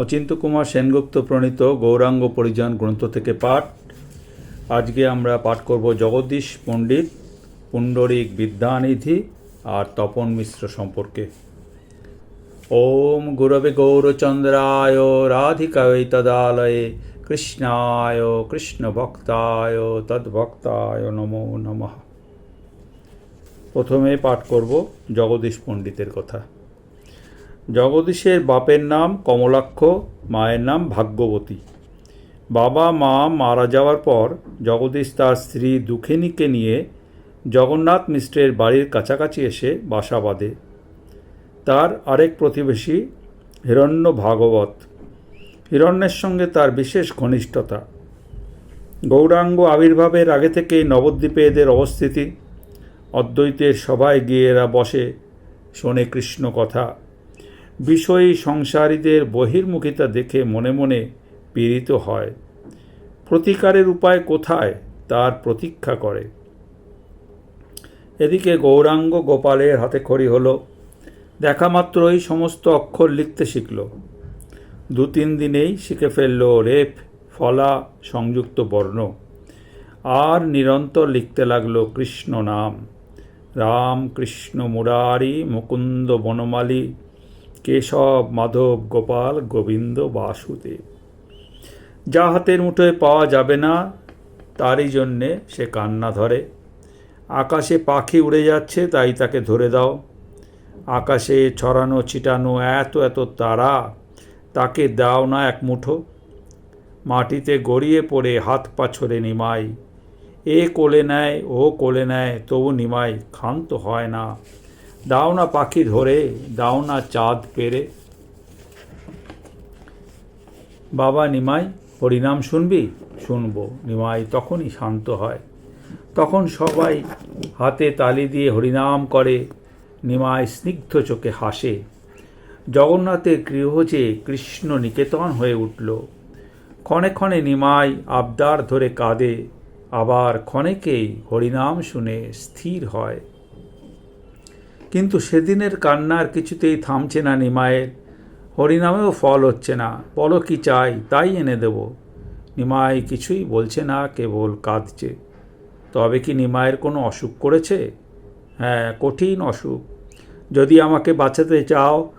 অচিন্ত কুমার সেনগুপ্ত প্রণীত গৌরাঙ্গ পরিজন গ্রন্থ থেকে পাঠ। আজকে আমরা পাঠ করব জগদীশ পণ্ডিত, পুণ্ডরিক বিদ্যানিধি আর তপন মিশ্র সম্পর্কে। ওম গুরবে গৌরচন্দ্রায় রাধিকায় তদালয়ে, কৃষ্ণায় কৃষ্ণ ভক্তায় তদ্ভক্তায় নমো নমঃ। প্রথমে পাঠ করব জগদীশ পণ্ডিতের কথা। জগদীশের বাপের নাম কমলাক্ষ, মায়ের নাম ভাগ্যবতী। বাবা, মা মারা যাওয়ার পর জগদীশ তার স্ত্রী দুঃখিনীকে নিয়ে জগন্নাথ মিশ্রের বাড়ির কাছাকাছি এসে বাসা বাঁধে। তার আরেক প্রতিবেশী হিরণ্য ভাগবত। হিরণ্যের সঙ্গে তার বিশেষ ঘনিষ্ঠতা। গৌরাঙ্গ আবির্ভাবের আগে থেকেই নবদ্বীপে এদের অবস্থিতি। অদ্বৈতের সভায় গিয়ে এরা বসে, শোনে কৃষ্ণ কথা। বিষয়ী সংসারীদের বহির্মুখিতা দেখে মনে মনে পীড়িত হয়। প্রতিকারের উপায় কোথায়? তার প্রতীক্ষা করে। এদিকে গৌরাঙ্গ গোপালের হাতে খড়ি হলো। দেখা মাত্রই সমস্ত অক্ষর লিখতে শিখল। দু তিন দিনেই শিখে ফেলল রেপ ফলা, সংযুক্ত বর্ণ। আর নিরন্তর লিখতে লাগল কৃষ্ণ নাম। রাম কৃষ্ণ মুরারি, মুকুন্দ বনমালী কেশব, মাধব, গোপাল, গোবিন্দ, বাসুদেব। যা হাতের মুঠোয় পাওয়া যাবে না, তারই জন্যে সে কান্না ধরে। আকাশে পাখি উড়ে যাচ্ছে, তাই তাকে ধরে দাও। আকাশে ছড়ানো, ছিটানো এত এত তারা, তাকে দাও না এক মুঠো। মাটিতে গড়িয়ে পড়ে হাত পা ছড়ে নিমাই। এ কোলে নেয়, ও কোলে নেয়, তবু নিমাই ক্ষান্ত হয় না। দাও না পাখি ধরে, দাও না চাঁদ পেরে। বাবা নিমাই, হরিনাম শুনবি? শুনব। নিমাই তখনই শান্ত হয়। তখন সবাই হাতে তালি দিয়ে হরিনাম করে। নিমাই স্নিগ্ধ চোখে হাসে। জগন্নাথের গৃহ যে কৃষ্ণ নিকেতন হয়ে উঠল। ক্ষণে ক্ষণে নিমাই আবদার ধরে কাঁদে। আবার ক্ষণেকেই হরিনাম শুনে স্থির হয়। কিন্তু সেদিনের কান্নার কিছুতেই থামছে না নিমায়ের। হরিনামেও ফল হচ্ছে না। বলো কি চাই, তাই এনে দেব। নিমাই কিছুই বলছে না, কেবল কাঁদছে। তবে কি নিমায়ের কোনো অসুখ করেছে? হ্যাঁ কঠিন অসুখ। যদি আমাকে বাঁচাতে চাও,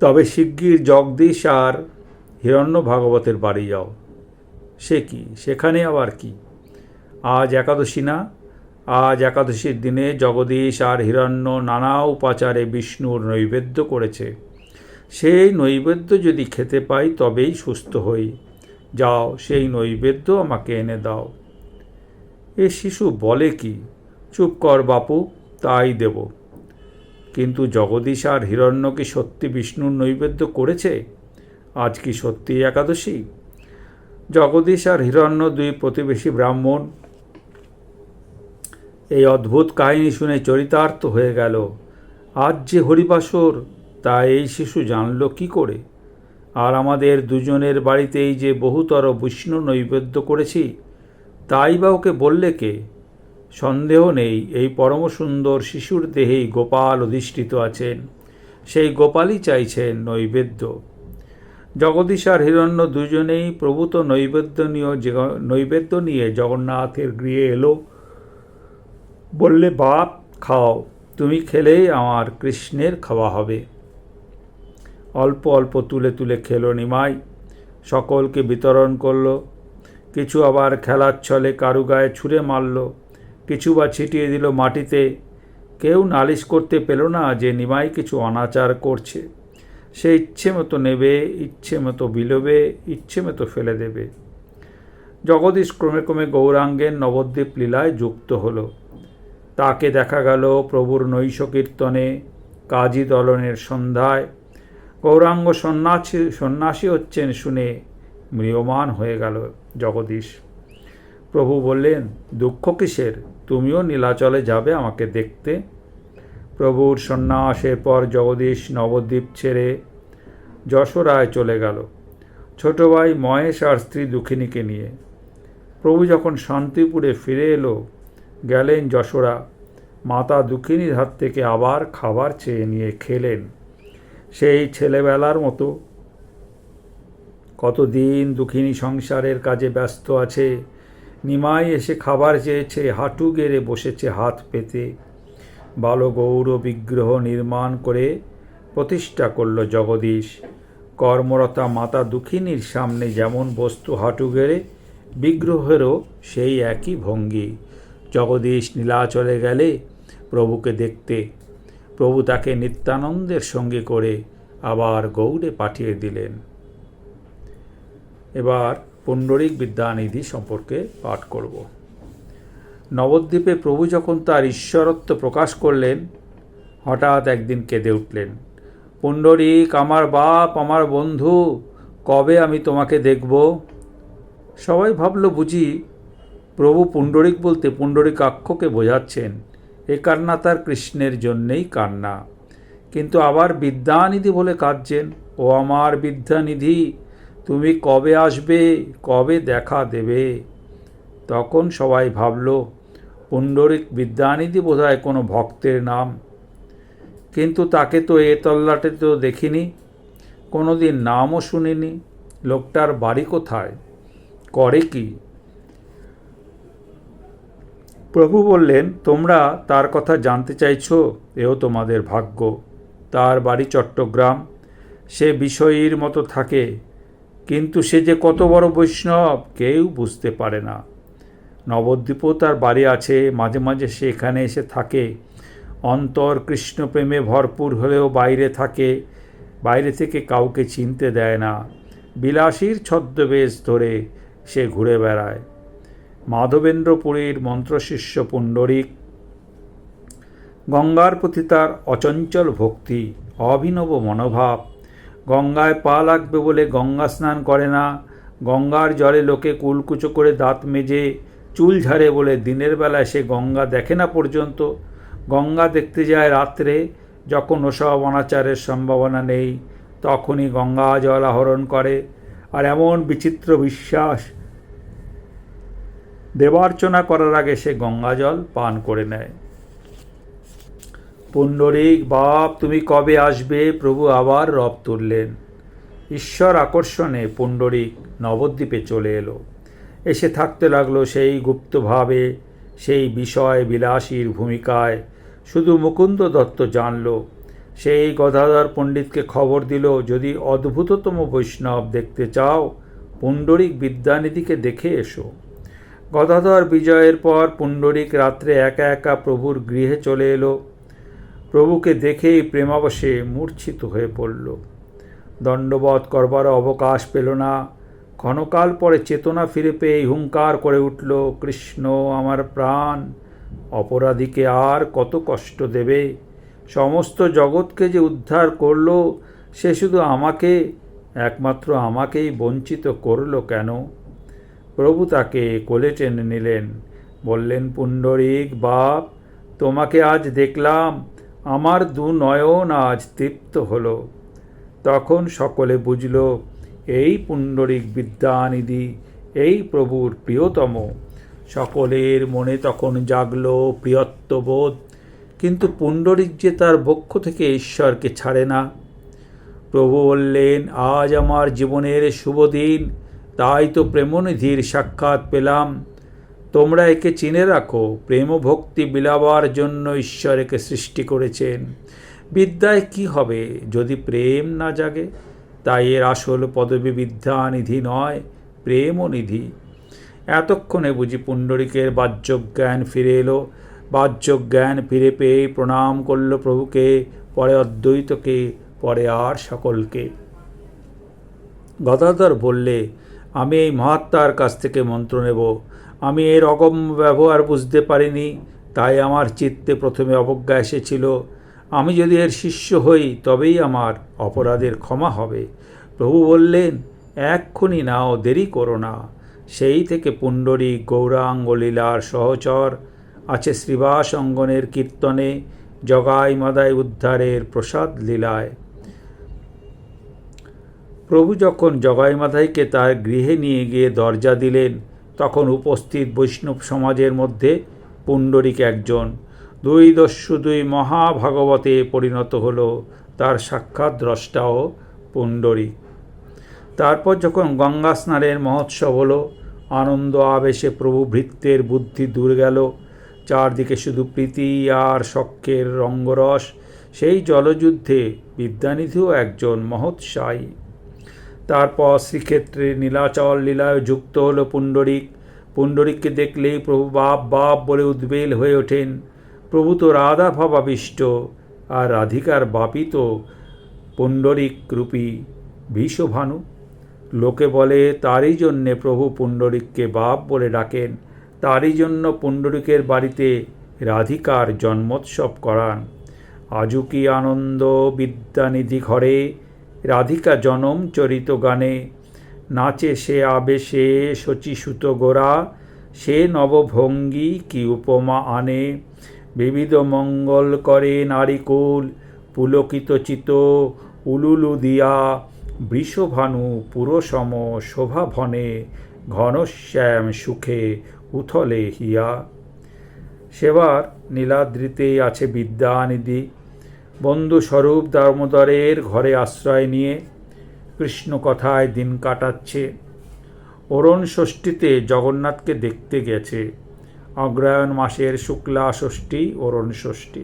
তবে শিগগির জগদীশ আর হিরণ্য ভাগবতের বাড়ি যাও। সে কি? সেখানে আবার কি? আজ একাদশী না? আজ একাদশীর দিনে জগদীশ আর হিরণ্য নানা উপাচারে বিষ্ণুর নৈবেদ্য করেছে। সেই নৈবেদ্য যদি খেতে পাই, তবেই সুস্থ হই। যাও, সেই নৈবেদ্য আমাকে এনে দাও। এ শিশু বলে কি? চুপ কর বাপু, তাই দেব। কিন্তু জগদীশ আর হিরণ্য কি সত্যি বিষ্ণুর নৈবেদ্য করেছে? আজ কি সত্যি একাদশী? জগদীশ আর হিরণ্য দুই প্রতিবেশী ব্রাহ্মণ এই অদ্ভুত কাহিনী শুনে চরিতার্থ হয়ে গেল। আজ যে হরিবাসর, তা এই শিশু জানল কি করে? আর আমাদের দুজনের বাড়িতেই যে বহুতর বিষ্ণু নৈবেদ্য করেছি, তাই বা ওকে বললে কে? সন্দেহ নেই, এই পরম সুন্দর শিশুর দেহেই গোপাল অধিষ্ঠিত আছেন। সেই গোপালই চাইছেন নৈবেদ্য। জগদীশ আর হিরণ্য দুজনেই প্রভূত নৈবেদ্য নিয়ে নৈবেদ্য নিয়ে জগন্নাথের গৃহে এলো। বললে, বাপ, খাও। তুমি খেলেই আমার কৃষ্ণের খাওয়া হবে। অল্প অল্প তুলে তুলে খেলো নিমাই। সকলকে বিতরণ করল। কিছু আবার খেলার ছলে কারু গায়ে ছুঁড়ে মারল। কিছু বা ছিটিয়ে দিল মাটিতে। কেউ নালিশ করতে পেল না যে নিমাই কিছু অনাচার করছে। সে ইচ্ছে মতো নেবে, ইচ্ছে মতো বিলোবে, ইচ্ছে মতো ফেলে দেবে। জগদীশ ক্রমে ক্রমে গৌরাঙ্গের নবদ্বীপ লীলায় যুক্ত হলো। তাকে দেখা গেল প্রভুর নৈশ কীর্তনে, কাজী দলনের সন্ধ্যায়। গৌরাঙ্গ সন্ন্যাসী সন্ন্যাসী হচ্ছেন শুনে ম্রিয়মান হয়ে গেল জগদীশ। প্রভু বললেন, দুঃখ কিসের? তুমিও নীলাচলে যাবে আমাকে দেখতে? প্রভুর সন্ন্যাসের পর জগদীশ নবদ্বীপ ছেড়ে যশোরায় চলে গেল। ছোট ভাই মহেশ আর স্ত্রী দুঃখিনীকে নিয়ে। প্রভু যখন শান্তিপুরে ফিরে এলো গেলেন যশোরা। মাতা দুঃখিনীর হাত থেকে আবার খাবার চেয়ে নিয়ে খেলেন। সেই ছেলেবেলার মতো। কতদিন দুঃখিনী সংসারের কাজে ব্যস্ত আছে। নিমাই এসে খাবার চেয়েছে, হাঁটু গেড়ে বসেছে হাত পেতে। বালগৌর বিগ্রহ নির্মাণ করে প্রতিষ্ঠা করল জগদীশ। কর্মরতা মাতা দুঃখিনীর সামনে যেমন বস্তু হাঁটু গেড়ে, বিগ্রহেরও সেই একই ভঙ্গি। জগদীশ নীলাচলে গেলে প্রভুকে দেখতে। প্রভু তাকে নিত্যানন্দের সঙ্গে করে আবার গৌড়ে পাঠিয়ে দিলেন। এবার পুণ্ডরিক বিদ্যানিধি সম্পর্কে পাঠ করব। নবদ্বীপে প্রভু যখন তার ঈশ্বরত্ব প্রকাশ করলেন, হঠাৎ একদিন কেঁদে উঠলেন। পুণ্ডরিক, আমার বাপ, আমার বন্ধু, কবে আমি তোমাকে দেখব? সবাই ভাবল বুঝি প্রভু পুণ্ডরিক বলতে পুণ্ডরিকাক্ষকে বোঝাচ্ছেন, এ কান্না তার কৃষ্ণের জন্যেই কান্না। কিন্তু আবার বিদ্যানিধি বলে কাঁদছেন, ও আমার বিদ্যানিধি, তুমি কবে আসবে, কবে দেখা দেবে? তখন সবাই ভাবল, পুণ্ডরিক বিদ্যানিধি বোধহয় কোনো ভক্তের নাম। কিন্তু তাকে তো এ তল্লাটে তো দেখিনি কোনো দিন নামও শুনিনি। লোকটার বাড়ি কোথায়? করে কি? প্রভু বললেন, তোমরা তার কথা জানতে চাইছো, এও তোমাদের ভাগ্য। তার বাড়ি চট্টগ্রাম। সে বিষয়ীর মতো থাকে, কিন্তু সে যে কত বড় বৈষ্ণব, কেউ বুঝতে পারে না। নবদ্বীপও তার বাড়ি আছে, মাঝে মাঝে সে এখানে এসে থাকে। অন্তর কৃষ্ণপ্রেমে ভরপুর হলেও বাইরে থাকে, বাইরে থেকে কাউকে চিনতে দেয় না। বিলাসীর ছদ্মবেশ ধরে সে ঘুরে বেড়ায়। মাধবেন্দ্রপুরীর মন্ত্রশিষ্য পুণ্ডরিক গঙ্গার প্রতি তার অচঞ্চল ভক্তি, অভিনব মনোভাব। গঙ্গায় পা লাগবে বলে গঙ্গা স্নান করে না। গঙ্গার জলে লোকে কুলকুচো করে দাঁত মেজে, চুল ঝাড়ে বলে দিনের বেলায় সে গঙ্গা দেখে না পর্যন্ত। গঙ্গা দেখতে যায় রাত্রে, যখন ওসব অনাচারের সম্ভাবনা নেই, তখনই গঙ্গা জল আহরণ করে। আর এমন বিচিত্র বিশ্বাস দেবার্চনা করার আগে সে গঙ্গা জল পান করে নেয়। পুণ্ডরিক, বাপ, তুমি কবে আসবে? প্রভু আবার রব তুললেন। ঈশ্বর আকর্ষণে পুণ্ডরিক নবদ্বীপে চলে এলো। এসে থাকতে লাগল সেই গুপ্তভাবে, সেই বিষয় বিলাসীর ভূমিকায়। শুধু মুকুন্দ দত্ত জানল, সেই গদাধর পণ্ডিতকে খবর দিল, যদি অদ্ভুততম বৈষ্ণব দেখতে চাও, পুণ্ডরিক বিদ্যানিধিকে দেখে এসো। গদাধর বিজয়ের পর পুণ্ডরিক রাত্রে একা একা প্রভুর গৃহে চলে এলো। প্রভুকে দেখেই প্রেমাবশে মূর্ছিত হয়ে পড়ল। দণ্ডবধ করবার অবকাশ পেল না। ক্ষণকাল পরে চেতনা ফিরে পেয়ে হুঙ্কার করে উঠল, কৃষ্ণ, আমার প্রাণ, অপরাধীকে আর কত কষ্ট দেবে? সমস্ত জগৎকে যে উদ্ধার করল, সে শুধু আমাকে, একমাত্র আমাকেই বঞ্চিত করল কেন? প্রভু তাকে কোলে টেনে নিলেন। বললেন, পুণ্ডরিক বাপ, তোমাকে আজ দেখলাম, আমার দু নয়ন আজ তৃপ্ত হলো। তখন সকলে বুঝল, এই পুণ্ডরিক বিদ্যানিধি, এই প্রভুর প্রিয়তম। সকলের মনে তখন জাগল প্রিয়ত্ববোধ, কিন্তু পুণ্ডরিক যে তার বক্ষ থেকে ঈশ্বরকে ছাড়ে না। প্রভু বললেন, আজ আমার জীবনের শুভ দিন তাই তো প্রেমনিধির সাক্ষাৎ পেলাম। তোমরা একে চিনে রাখো প্রেম ভক্তি বিলাবার জন্য ঈশ্বর একে সৃষ্টি করেছেন। বিদ্যায় কি হবে যদি প্রেম না জাগে? তাই এর আসল পদবী বিদ্যানিধি নয়, প্রেমনিধি। এতক্ষণে বুঝি পুণ্ডরিকের বাহ্যজ্ঞান ফিরে এলো। বাহ্যজ্ঞান ফিরে পেয়ে প্রণাম করল প্রভুকে, পরে অদ্বৈতকে, পরে আর সকলকে। গদাধর বললে আমি এই মহাত্মার কাছ থেকে মন্ত্র নেব। আমি এর অগম্য ব্যবহার বুঝতে পারিনি, তাই আমার চিত্তে প্রথমে অবজ্ঞা এসেছিল। আমি যদি এর শিষ্য হই, তবেই আমার অপরাধের ক্ষমা হবে। প্রভু বললেন, এক্ষুনি নাও, দেরি করো না। সেই থেকে পুণ্ডরী গৌরাঙ্গ লীলার সহচর আছে শ্রীবাস অঙ্গনের কীর্তনে, জগাই মাদাই উদ্ধারের প্রসাদ লীলায়। প্রভু যখন জগাই মাধাইকে তার গৃহে নিয়ে গিয়ে দরজা দিলেন, তখন উপস্থিত বৈষ্ণব সমাজের মধ্যে পুণ্ডরিক একজন, দুই দস্যু দুই মহাভাগবতে পরিণত হল, তার সাক্ষাৎ দ্রষ্টাও পুণ্ডরিক। তারপর যখন গঙ্গা স্নানের মহোৎসব হলো, আনন্দ আবেশে প্রভু ভৃত্যের বুদ্ধি দূর গেল, চারদিকে শুধু প্রীতি আর শক্কের রঙ্গরস, সেই জলযুদ্ধে বিদ্যানিধিও একজন মহৎসায়ী। তারপর শ্রীক্ষেত্রে নীলাচল লীলায় যুক্ত হলো পুণ্ডরিক। পুণ্ডরিককে দেখলেই প্রভু বাপ বাপ বলে উদ্বেল হয়ে ওঠেন। প্রভু তো রাধা ভাবাবিষ্ট, আর রাধিকার বাপই তো পুণ্ডরিক রূপী ভীষভানু। লোকে বলে, তারই জন্যে প্রভু পুণ্ডরিককে বাপ বলে ডাকেন। তারই জন্য পুণ্ডরিকের বাড়িতে রাধিকার জন্মোৎসব করান। আজও কি আনন্দ বিদ্যানিধি ঘরে রাধিকা জনম চরিত গানে। নাচে সে আবেশে শচীসুত গোরা সে নবভঙ্গি কি উপমা আনে। বিবিধ মঙ্গল করে নারিকুল পুলকিত চিত, উলুলু দিয়া, বৃষভানু পুরসম শোভাভনে ঘনশ্যাম সুখে উথলে হিয়া। সেবার নীলাদ্রিতেই আছে বিদ্যানিধি বন্ধু স্বরূপ দামোদরের ঘরে আশ্রয় নিয়ে কৃষ্ণ কথায় দিন কাটাচ্ছে। অরুণ ষষ্ঠীতে জগন্নাথকে দেখতে গেছে। অগ্রায়ণ মাসের শুক্লা ষষ্ঠী, অরুণ ষষ্ঠী।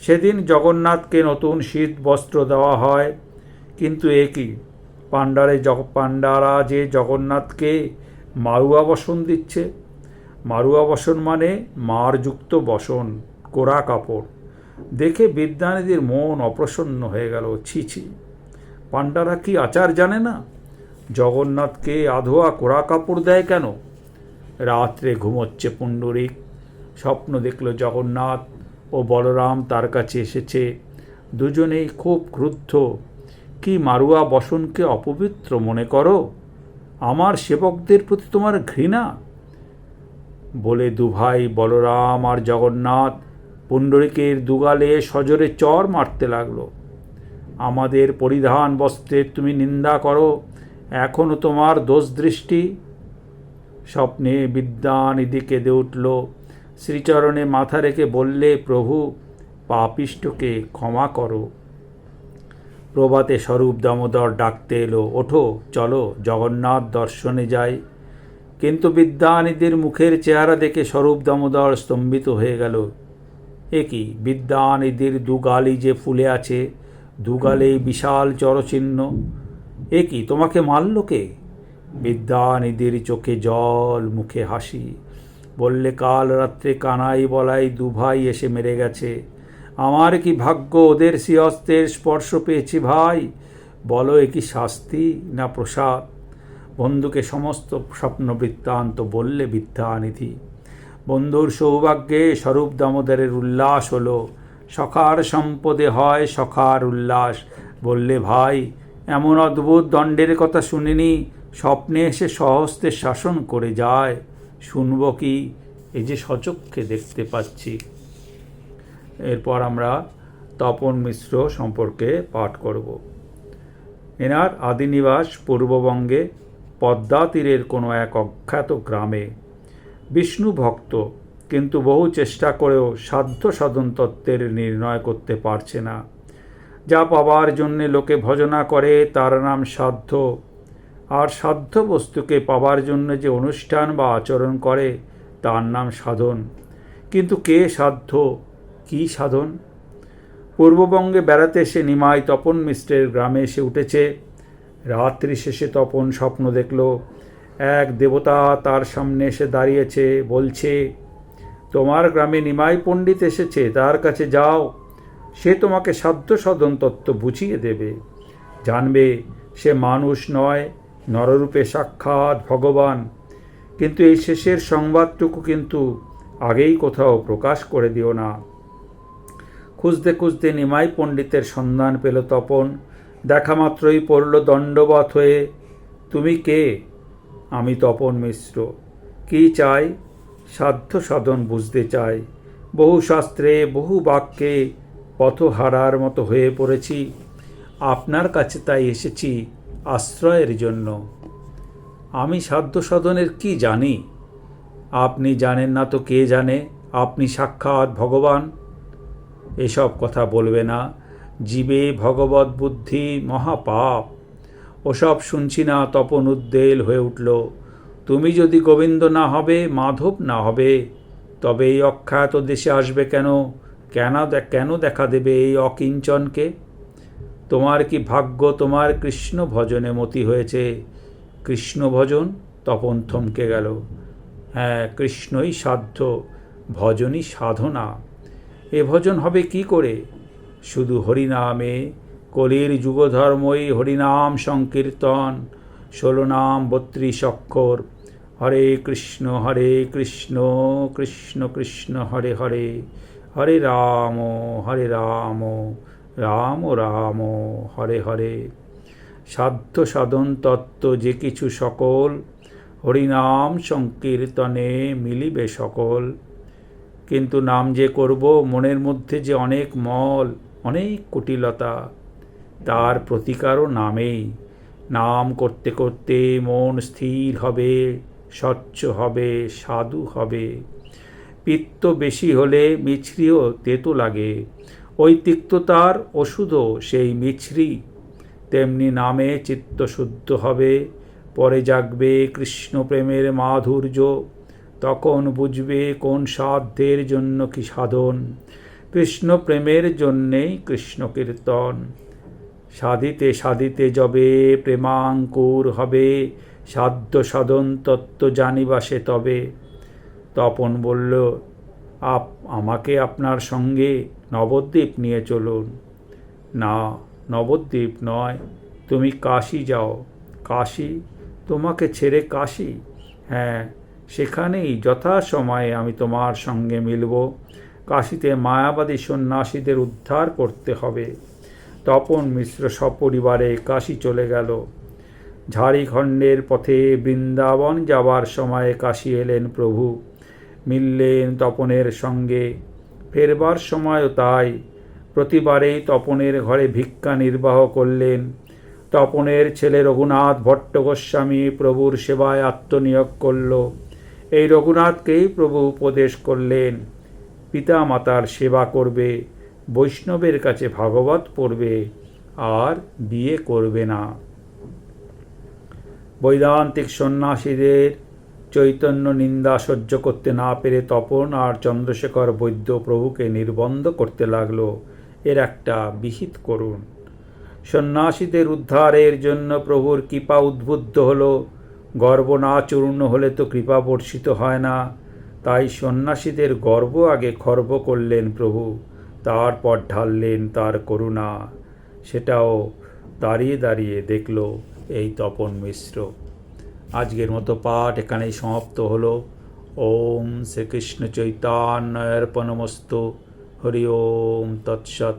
সেদিন জগন্নাথকে নতুন শীত বস্ত্র দেওয়া হয়, কিন্তু এ কি? পাণ্ডারে জগ পাণ্ডারা যে জগন্নাথকে মারুয়া বসন দিচ্ছে। মারুয়া বসন মানে মারযুক্ত বসন কোরা কাপড়। দেখে বিদ্যানিধির মন অপ্রসন্ন হয়ে গেল। ছি ছি। পাণ্ডারা কি আচার জানে না? জগন্নাথকে আধোয়া কোড়া কাপড় দেয় কেন? রাত্রে ঘুমোচ্ছে পুণ্ডরিক স্বপ্ন দেখল জগন্নাথ ও বলরাম তার কাছে এসেছে। দুজনেই খুব ক্রুদ্ধ। কি মারুয়া বসনকে অপবিত্র মনে করো? আমার সেবকদের প্রতি তোমার ঘৃণা? বলে দুভাই বলরাম আর জগন্নাথ পুণ্ডরিকের দুগালে সজরে চর মারতে লাগল। আমাদের পরিধান বস্ত্রের তুমি নিন্দা করো এখনও তোমার দোষ দৃষ্টি। স্বপ্নে বিদ্যানিধি কেঁদে উঠল, শ্রীচরণে মাথা রেখে বললে, প্রভু পাপিষ্টকে ক্ষমা করো। প্রভাতে স্বরূপ দামোদর ডাকতে এলো, ওঠো, চলো, জগন্নাথ দর্শনে যাই। কিন্তু বিদ্যানিধির মুখের চেহারা দেখে স্বরূপ দামোদর স্তম্ভিত হয়ে গেল। এ কি? বিদ্যানিধির দুগালি যে ফুলে আছে, দুগালেই বিশাল চরচিহ্ন। এ কি? তোমাকে মারল কে? বিদ্যানিধির চোখে জল, মুখে হাসি। বললে, কাল রাত্রে কানাই বলাই দুভাই এসে মেরে গেছে। আমার কি ভাগ্য ওদের শ্রীহস্তের স্পর্শ পেয়েছি ভাই? বলো, এ কি শাস্তি না প্রসাদ? বন্ধুকে সমস্ত স্বপ্ন বৃত্তান্ত বললে বিদ্যানিধি বন্ধুর সৌভাগ্যে স্বরূপ দামোদরের উল্লাস হলো। সখার সম্পদে হয় সখার উল্লাস। বললে, ভাই, এমন অদ্ভুত দণ্ডের কথা শুনিনি। স্বপ্নে এসে সহস্তে শাসন করে যায়। শুনব কি? এই যে সচক্ষে দেখতে পাচ্ছি। এরপর আমরা তপন মিশ্র সম্পর্কে পাঠ করব। এনার আদিনিবাস পূর্ববঙ্গে পদ্মা তীরের কোনো এক অখ্যাত গ্রামে বিষ্ণু ভক্ত, কিন্তু বহু চেষ্টা করেও সাধ্য সাধন তত্ত্বের নির্ণয় করতে পারছে না। যা পাবার জন্যে লোকে ভজনা করে, তার নাম সাধ্য। আর সাধ্য বস্তুকে পাবার জন্য যে অনুষ্ঠান বা আচরণ করে, তার নাম সাধন। কিন্তু কে সাধ্য? কী সাধন? পূর্ববঙ্গে বেড়াতে এসে নিমাই তপন মিশ্রের গ্রামে এসে উঠেছে। রাত্রি শেষে তপন স্বপ্ন দেখল। এক দেবতা তার সামনে এসে দাঁড়িয়েছে, বলছে, তোমার গ্রামে নিমাই পণ্ডিত এসেছে, তার কাছে যাও। সে তোমাকে সাধ্য সাধন তত্ত্ব বুঝিয়ে দেবে। জানবে সে মানুষ নয়, নররূপে সাক্ষাৎ ভগবান। কিন্তু এই শেষের সংবাদটুকু কিন্তু আগেই কোথাও প্রকাশ করে দিও না। খুঁজতে খুঁজতে নিমাই পণ্ডিতের সন্ধান পেল তপন। দেখা মাত্রই পড়ল দণ্ডবত হয়ে, তুমি কে? আমি তপন মিশ্র। কি চাই? সাধ্য সাধন বুঝতে চাই। বহু শাস্ত্রে, বহু বাক্যে পথহারার মতো হয়ে পড়েছি। আপনার কাছে তাই এসেছি আশ্রয়ের জন্য। আমি সাধ্য সাধনের কি জানি? আপনি জানেন না তো কে জানে? আপনি সাক্ষাৎ ভগবান। এসব কথা বলবে না। জীবে ভগবত বুদ্ধি মহাপাপ। ওসব শুনছি না, তপন উদ্বেল হয়ে উঠল। তুমি যদি গোবিন্দ না হবে, মাধব না হবে, তবে এই অখ্যাত দেশে আসবে কেন? কেন কেন দেখা দেবে এই অকিঞ্চনকে? তোমার কি ভাগ্য, তোমার কৃষ্ণ ভজনে মতি হয়েছে? কৃষ্ণ ভজন? তপন থমকে গেল। হ্যাঁ কৃষ্ণই সাধ্য, ভজনই সাধনা। এ ভজন হবে কি করে? শুধু হরিনামে কলির যুগধর্মই হরিনাম সংকীর্তন। ষোলো নাম বত্রিশ অক্ষর। হরে কৃষ্ণ হরে কৃষ্ণ কৃষ্ণ কৃষ্ণ, হরে হরে। হরে রাম হরে রাম রাম রাম, হরে হরে। সাধ্য, সাধন, তত্ত্ব, যে কিছু সকল হরিনাম সংকীর্তনে মিলিবে সকল। কিন্তু নাম যে করব, মনের মধ্যে যে অনেক মল, অনেক কুটিলতা। তার প্রতিকারও নামেই। নাম করতে করতে মন স্থির হবে, স্বচ্ছ হবে, সাধু হবে। পিত্ত বেশি হলে মিছরিও তেতো লাগে। ওই তিক্ততার ওষুধও সেই মিছরি। তেমনি নামে চিত্ত শুদ্ধ হবে, পরে জাগবে কৃষ্ণ প্রেমের মাধুর্য। তখন বুঝবে কোন সাধ্যের জন্য কি সাধন। কৃষ্ণ প্রেমের জন্যেই কৃষ্ণ কীর্তন। সাধিতে সাধিতে যবে প্রেমাঙ্কুর হবে। সাধ্য সাধন তত্ত্ব জানিবা সে তবে। তপন বলল, আপ, আমাকে আপনার সঙ্গে নবদ্বীপ নিয়ে চলুন। না, নবদ্বীপ নয়, তুমি কাশি যাও। কাশি? তোমাকে ছেড়ে কাশি? হ্যাঁ সেখানেই যথাসময়ে আমি তোমার সঙ্গে মিলব। কাশিতে মায়াবাদী সন্ন্যাসীদের উদ্ধার করতে হবে। তপন মিশ্র সপরিবারে কাশি চলে গেল। ঝাড়িখণ্ডের পথে বৃন্দাবন যাবার সময় কাশি এলেন প্রভু। মিললেন তপনের সঙ্গে। ফেরবার সময়ও তাই। প্রতিবারেই তপনের ঘরে ভিক্ষা নির্বাহ করলেন। তপনের ছেলে রঘুনাথ ভট্ট গোস্বামী প্রভুর সেবায় আত্মনিয়োগ করল। এই রঘুনাথকেই প্রভু উপদেশ করলেন। পিতা মাতার সেবা করবে। বৈষ্ণবের কাছে ভাগবত পড়বে, আর বিয়ে করবে না। বৈদান্তিক সন্ন্যাসীদের চৈতন্য নিন্দা সহ্য করতে না পেরে তপন আর চন্দ্রশেখর বৈদ্য প্রভুকে নির্বন্ধ করতে লাগল। এর একটা বিহিত করুন। সন্ন্যাসীদের উদ্ধারের জন্য প্রভুর কৃপা উদ্বুদ্ধ হল। গর্ব না চূর্ণ হলে তো কৃপা বর্ষিত হয় না। তাই সন্ন্যাসীদের গর্ব আগে খর্ব করলেন প্রভু। তারপর ঢাললেন তার করুণা। সেটাও দাঁড়িয়ে দাঁড়িয়ে দেখল এই তপন মিশ্র। আজকের মতো পাঠ এখানেই সমাপ্ত হলো। ওম শ্রীকৃষ্ণ চৈতন্যর্পণমস্তু। হরি ওম তৎসৎ।